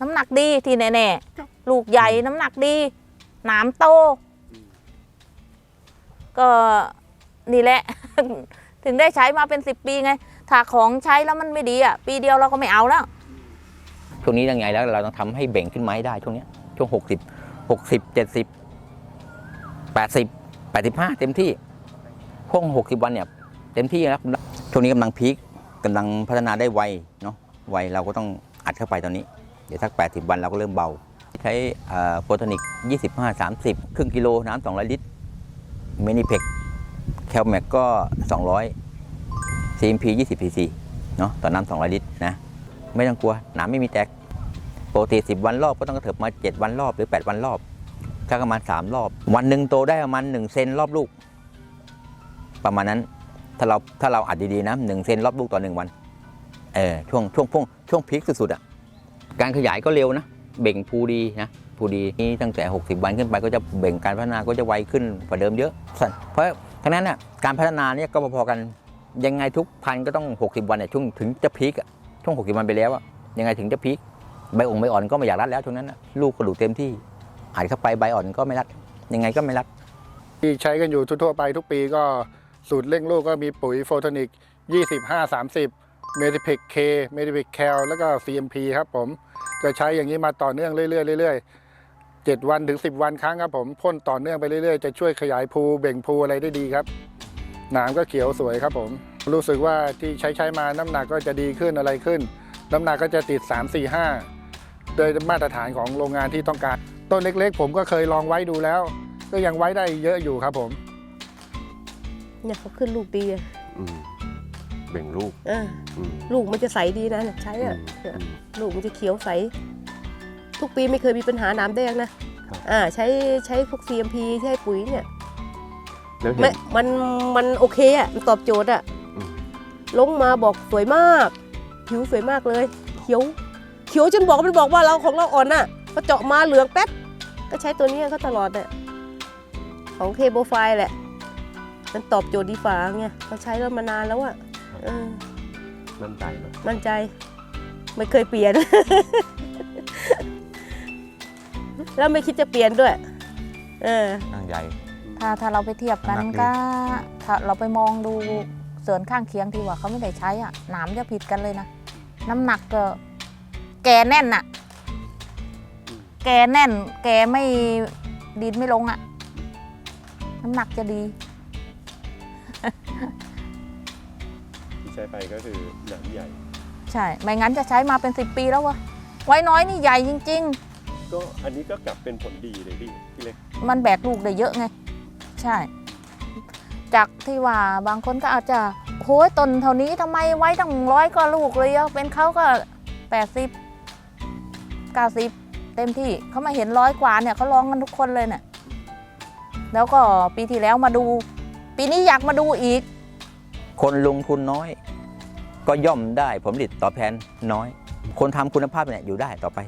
น้ำหนักดีที่แน่ๆลูกใหญ่น้ำหนักดีหนามโต ก็นี่แหละ ถึงได้ใช้มาเป็นสิบปีไง ถ้าของใช้แล้วมันไม่ดีอะ ปีเดียวเราก็ไม่เอาแล้ว ช่วงนี้ยังไงแล้ว เราต้องทำให้เบ่งขึ้นมาให้ได้ช่วงเนี้ยช่วงหกสิบหกสิบเจ็ดสิบแปดสิบแปดสิบห้าเต็มที่ช่วงหกสิบวันเนี่ยเต็มที่แล้วช่วงนี้กำลังพีคกำลังพัฒนาได้ไวเนาะไวเราก็ต้องอัดเข้าไปตอนนี้ เดี๋ยวสักแปดสิบวันเราก็เริ่มเบา ใช้โปรโทนิกยี่สิบห้าสามสิบครึ่งกิโลน้ำสองลิตรเมนิเพกแคลแม็กก็สองร้อยซีมพียี่สิบซีซีเนาะต่อน้ำสองลิตรนะ ไม่ต้องกลัวหนามไม่มีแตกปกติ 10 วันรอบก็ต้องกระเถิบมา 7 วันรอบหรือ 8 วันรอบถ้าประมาณ 3 รอบ วันหนึ่งโตได้ประมาณ 1 เซนรอบลูก ประมาณนั้นถ้าเราถ้าเราอัดดีๆนะ1เซนรอบลูกต่อ1วัน เออช่วงช่วงช่วงช่วงพีคสุดๆอะ การขยายก็เร็วนะ เบ่งภูดีนะภูดีนี่ตั้งแต่ 60 วันขึ้นไปก็จะเบ่งการพัฒนาก็จะไวขึ้นกว่าเดิมเยอะ เพราะทั้งนั้นน่ะการพัฒนาเนี่ยก็พอๆกันยังไงทุกพันก็ต้อง 60 วันเนี่ยช่วงถึงจะพีคช่วง 60 วันไปแล้วยังไงถึงจะพีคใบองค์ใบอ่อนก็ไม่อยากรัดแล้วช่วงนั้นนะลูกก็ดูเต็มที่อัดเข้าไปใบอ่อนก็ไม่รัด ยังไงก็ไม่รัด ที่ใช้กันอยู่ทั่วไปทุกปีก็สูตรเร่งลูกก็มีปุ๋ยโฟโทนิก 25 30 เมทิพิกเคเมทิพิกแคลแล้วก็ CMP ครับผมจะใช้อย่างนี้มาต่อเนื่องเรื่อยๆเรื่อยๆ7วันถึง 10 วันครั้งครับผมพ่นต่อเนื่องไปเรื่อยๆ จะช่วยขยายภูเบ่งภูอะไรได้ดีครับหนามก็เขียวสวยครับผม รู้สึกว่าที่ใช้ใช้มาน้ำหนักก็จะดีขึ้นอะไรขึ้น น้ำหนักก็จะติด 3 4 5 โดยมาตรฐานของโรงงานที่ต้องการ ต้นเล็กๆ ผมก็เคยลองไว้ดูแล้ว ก็ยังไว้ได้เยอะอยู่ครับผม เนี่ยเขาขึ้นลูกดีอะ อืมเบ่งลูกเอออืมลูกมันจะใสดีนะใช้อือะมเนี่ยอืม ลูกมันจะเขียวใส ทุกปีไม่เคยมีปัญหาหน้ำแดงนะครับ อ่าใช้ใช้พวก CMP ใช้ปุ๋ยเนี่ยแล้วเห็ไม่น มันมันโอเคอะมันตอบโจทย์อะอืม ลงมาบอกสวยมาก ผิวสวยมากเลย เขียว เขียวจนบอกมันบอกว่าเราของเราอ่อนน่ะก็เจาะมาเหลืองแป๊บก็ใช้ตัวนี้ก็ตลอดเนี่ยของเคโบไฟแหละ มันตอบโจทย์ดีฟ้าไงเขาใช้แล้วมานานแล้วอะ เออมั่นใจเนอะมั่นใจ ไม่เคยเปลี่ยน แล้วไม่คิดจะเปลี่ยนด้วย เออตั้งใหญ่ ถ้าถ้าเราไปเทียบกันน้ำหนักดีก็ถ้าเราไปมองดูส่วนข้างเคียงที่ว่าเขาไม่ได้ใช้อะหนามจะผิดกันเลยนะ น้ำหนักก็แกแน่นอะ แกแน่น แกไม่ดินไม่ลงอะ น้ำหนักจะดีที่ ใช้ไปก็คือหนามใหญ่ ใช่ ไม่งั้นจะใช้มาเป็นสิบปีแล้ววะไว้น้อยนี่ใหญ่จริง ก็อันนี้ก็กลับเป็นผลดีเลยพี่พี่เล็กๆ มันแบกลูกได้เยอะไง ใช่ จากที่ว่าบางคนก็อาจจะโอ้ยต้นเท่านี้ทำไมไว้ตั้งร้อยก็ลูกเลยอะเป็นเขาก็แปดสิบเก้าสิบเต็มที่เขามาเห็นร้อยกว่าเนี่ยเขาร้องกันทุกคนเลยเนี่ยแล้วก็ปีที่แล้วมาดู ปีนี้อยากมาดูอีก คนลงทุนน้อย ก็ย่อมได้ผลผลิตตอบแทนน้อย คนทำคุณภาพเนี่ยอยู่ได้ต่อไป